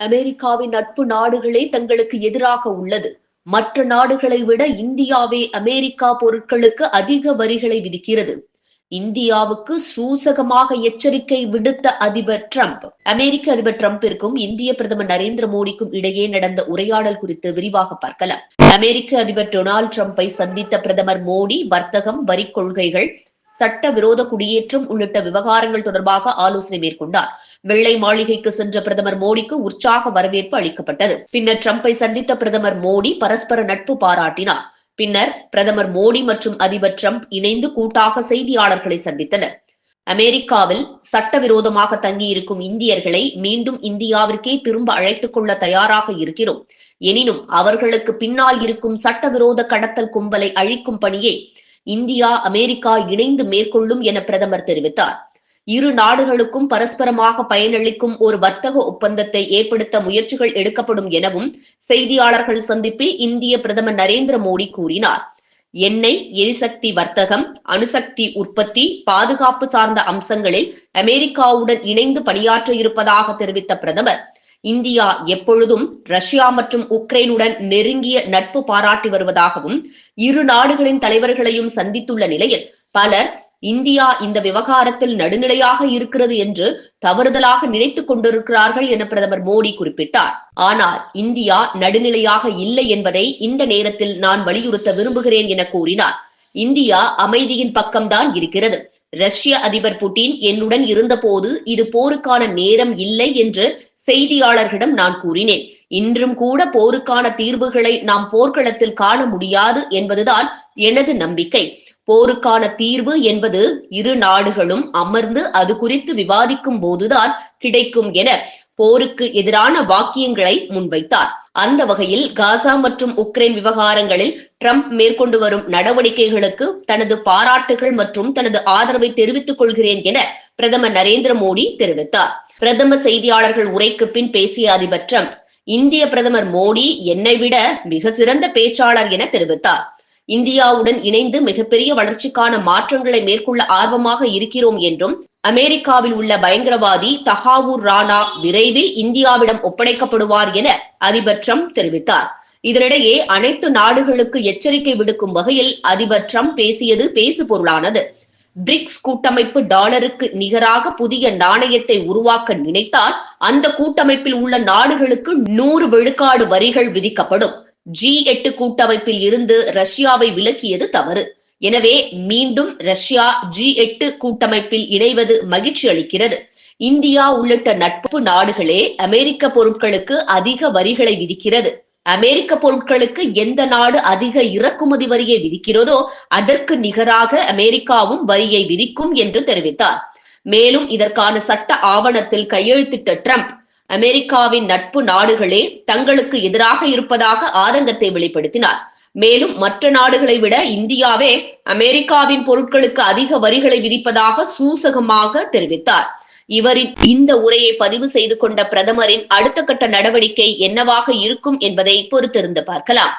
அமெரிக்காவின் நட்பு நாடுகளே தங்களுக்கு எதிராக உள்ளது. மற்ற நாடுகளை விட இந்தியாவே அமெரிக்கா பொருட்களுக்கு அதிக வரிகளை விதிக்கிறது. இந்தியாவுக்கு சூசகமாக எச்சரிக்கை விடுத்த அதிபர் டிரம்ப். அமெரிக்க அதிபர் டிரம்பிற்கும் இந்திய பிரதமர் நரேந்திர மோடிக்கும் இடையே நடந்த உரையாடல் குறித்து விரிவாக பார்க்கலாம். அமெரிக்க அதிபர் டொனால்டு டிரம்பை சந்தித்த பிரதமர் மோடி வர்த்தகம் வரி கொள்கைகள் சட்ட விரோத குடியேற்றம் உள்ளிட்ட விவகாரங்கள் தொடர்பாக ஆலோசனை மேற்கொண்டார். வெள்ளை மாளிகைக்கு சென்ற பிரதமர் மோடிக்கு உற்சாக வரவேற்பு அளிக்கப்பட்டது. பின்னர் டிரம்பை சந்தித்த பிரதமர் மோடி பரஸ்பர நட்பு பாராட்டினார். பின்னர் பிரதமர் மோடி மற்றும் அதிபர் ட்ரம்ப் இணைந்து கூட்டாக செய்தியாளர்களை சந்தித்தனர். அமெரிக்காவில் சட்டவிரோதமாக தங்கியிருக்கும் இந்தியர்களை மீண்டும் இந்தியாவிற்கே திரும்ப அழைத்துக் கொள்ள தயாராக இருக்கிறோம். எனினும் அவர்களுக்கு பின்னால் இருக்கும் சட்டவிரோத கடத்தல் கும்பலை அழிக்கும் பணியை இந்தியா அமெரிக்கா இணைந்து மேற்கொள்ளும் என பிரதமர் தெரிவித்தார். இரு நாடுகளுக்கும் பரஸ்பரமாக பயனளிக்கும் ஒரு வர்த்தக ஒப்பந்தத்தை ஏற்படுத்த முயற்சிகள் எடுக்கப்படும் எனவும் செய்தியாளர்கள் சந்திப்பில் இந்திய பிரதமர் நரேந்திர மோடி கூறினார். எண்ணெய் எரிசக்தி வர்த்தகம் அணுசக்தி உற்பத்தி பாதுகாப்பு சார்ந்த அம்சங்களில் அமெரிக்காவுடன் இணைந்து பணியாற்ற இருப்பதாக தெரிவித்த பிரதமர் இந்தியா எப்பொழுதும் ரஷ்யா மற்றும் உக்ரைனுடன் நெருங்கிய நட்பு பாராட்டி வருவதாகவும் இரு நாடுகளின் தலைவர்களையும் சந்தித்துள்ள நிலையில் பலர் இந்தியா இந்த விவகாரத்தில் நடுநிலையாக இருக்கிறது என்று தவறுதலாக நினைத்துக் கொண்டிருக்கிறார்கள் என பிரதமர் மோடி குறிப்பிட்டார். ஆனால் இந்தியா நடுநிலையாக இல்லை என்பதை இந்த நேரத்தில் நான் வலியுறுத்த விரும்புகிறேன் என கூறினார். இந்தியா அமைதியின் பக்கம்தான் இருக்கிறது. ரஷ்ய அதிபர் புட்டின் என்னுடன் இருந்தபோது இது போருக்கான நேரம் இல்லை என்று செய்தியாளர்களிடம் நான் கூறினேன். இன்றும் கூட போருக்கான தீர்வுகளை நாம் போர்க்களத்தில் காண முடியாது என்பதுதான் எனது நம்பிக்கை. போருக்கான தீர்வு என்பது இரு நாடுகளும் அமர்ந்து அது குறித்து விவாதிக்கும் போதுதான் கிடைக்கும் என போருக்கு எதிரான வாக்கியங்களை முன்வைத்தார். அந்த வகையில் காசா மற்றும் உக்ரைன் விவகாரங்களில் ட்ரம்ப் மேற்கொண்டு வரும் நடவடிக்கைகளுக்கு தனது பாராட்டுகள் மற்றும் தனது ஆதரவை தெரிவித்துக் கொள்கிறேன் என பிரதமர் நரேந்திர மோடி தெரிவித்தார். பிரதம செய்தியாளர்கள் உரைக்கு பின் பேசிய அதிபர் ட்ரம்ப் இந்திய பிரதமர் மோடி என்னை விட மிக சிறந்த பேச்சாளர் என தெரிவித்தார். இந்தியாவுடன் இணைந்து மிகப்பெரிய வளர்ச்சிக்கான மாற்றங்களை மேற்கொள்ள ஆர்வமாக இருக்கிறோம் என்றும் அமெரிக்காவில் உள்ள பயங்கரவாதி தஹாவூர் ராணா விரைவில் இந்தியாவிடம் ஒப்படைக்கப்படுவார் என அதிபர் ட்ரம்ப் தெரிவித்தார். இதனிடையே அனைத்து நாடுகளுக்கு எச்சரிக்கை விடுக்கும் வகையில் அதிபர் ட்ரம்ப் பேசியது பேசு பொருளானது பிரிக்ஸ் கூட்டமைப்பு டாலருக்கு நிகராக புதிய நாணயத்தை உருவாக்க நினைத்தால் அந்த கூட்டமைப்பில் உள்ள நாடுகளுக்கு நூறு விழுக்காடு வரிகள் விதிக்கப்படும். ஜி எட்டு கூட்டமைப்பில் இருந்து ரஷ்யாவை விலக்கியது தவறு. எனவே மீண்டும் ரஷ்யா ஜி எட்டு கூட்டமைப்பில் இணைவது மகிழ்ச்சி அளிக்கிறது. இந்தியா உள்ளிட்ட நட்பு நாடுகளே அமெரிக்க பொருட்களுக்கு அதிக வரிகளை விதிக்கிறது. அமெரிக்க பொருட்களுக்கு எந்த நாடு அதிக இறக்குமதி வரியை விதிக்கிறதோ அதற்கு நிகராக அமெரிக்காவும் வரியை விதிக்கும் என்று தெரிவித்தார். மேலும் இதற்கான சட்ட ஆவணத்தில் கையெழுத்திட்ட ட்ரம்ப் அமெரிக்காவின் நட்பு நாடுகளே தங்களுக்கு எதிராக இருப்பதாக ஆதங்கத்தை வெளிப்படுத்தினார். மேலும் மற்ற நாடுகளை விட இந்தியாவே அமெரிக்காவின் பொருட்களுக்கு அதிக வரிகளை விதிப்பதாக சூசகமாக தெரிவித்தார். இவரின் இந்த உரையை பதிவு செய்து கொண்ட பிரதமரின் அடுத்த கட்ட நடவடிக்கை என்னவாக இருக்கும் என்பதை பொறுத்திருந்து பார்க்கலாம்.